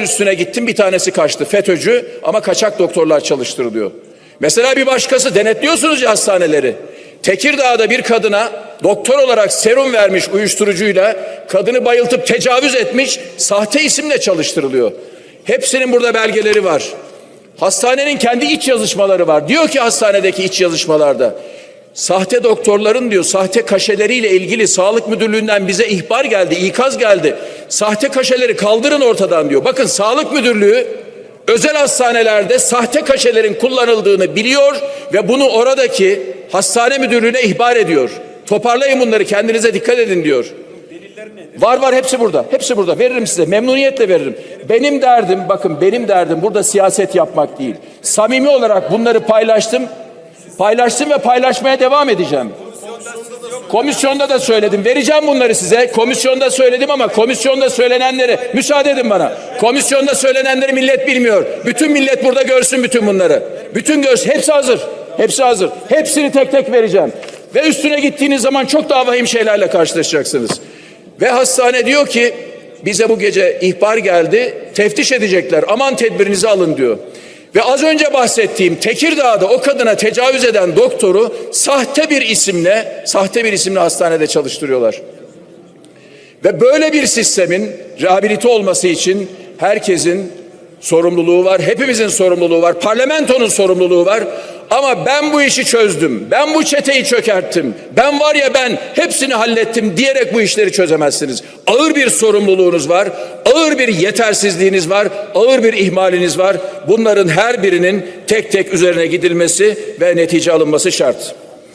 üstüne gittim bir tanesi kaçtı FETÖ'cü ama kaçak doktorlar çalıştırılıyor. Mesela bir başkası denetliyorsunuz ya hastaneleri. Tekirdağ'da bir kadına doktor olarak serum vermiş uyuşturucuyla kadını bayıltıp tecavüz etmiş sahte isimle çalıştırılıyor. Hepsinin burada belgeleri var. Hastanenin kendi iç yazışmaları var. Diyor ki hastanedeki iç yazışmalarda sahte doktorların diyor sahte kaşeleriyle ilgili sağlık müdürlüğünden bize ihbar geldi, ikaz geldi. Sahte kaşeleri kaldırın ortadan diyor. Bakın sağlık müdürlüğü özel hastanelerde sahte kaşelerin kullanıldığını biliyor ve bunu oradaki hastane müdürlüğüne ihbar ediyor. Toparlayın bunları kendinize dikkat edin diyor. Var var hepsi burada. Hepsi burada. Veririm size. Memnuniyetle veririm. Benim derdim bakın benim derdim burada siyaset yapmak değil. Samimi olarak bunları paylaştım. Paylaştım ve paylaşmaya devam edeceğim. Komisyonda da söyledim. Vereceğim bunları size. Komisyonda söyledim ama komisyonda söylenenleri müsaade edin bana. Komisyonda söylenenleri millet bilmiyor. Bütün millet burada görsün bütün bunları. Bütün görsün. Hepsi hazır. Hepsi hazır. Hepsini tek tek vereceğim. Ve üstüne gittiğiniz zaman çok daha vahim şeylerle karşılaşacaksınız. Ve hastane diyor ki bize bu gece ihbar geldi. Teftiş edecekler. Aman tedbirinizi alın diyor. Ve az önce bahsettiğim Tekirdağ'da o kadına tecavüz eden doktoru sahte bir isimle, sahte bir isimle hastanede çalıştırıyorlar. Ve böyle bir sistemin rehabilite olması için herkesin sorumluluğu var, hepimizin sorumluluğu var, parlamentonun sorumluluğu var. Ama ben bu işi çözdüm, ben bu çeteyi çökerttim, ben var ya ben hepsini hallettim diyerek bu işleri çözemezsiniz. Ağır bir sorumluluğunuz var, ağır bir yetersizliğiniz var, ağır bir ihmaliniz var. Bunların her birinin tek tek üzerine gidilmesi ve netice alınması şart.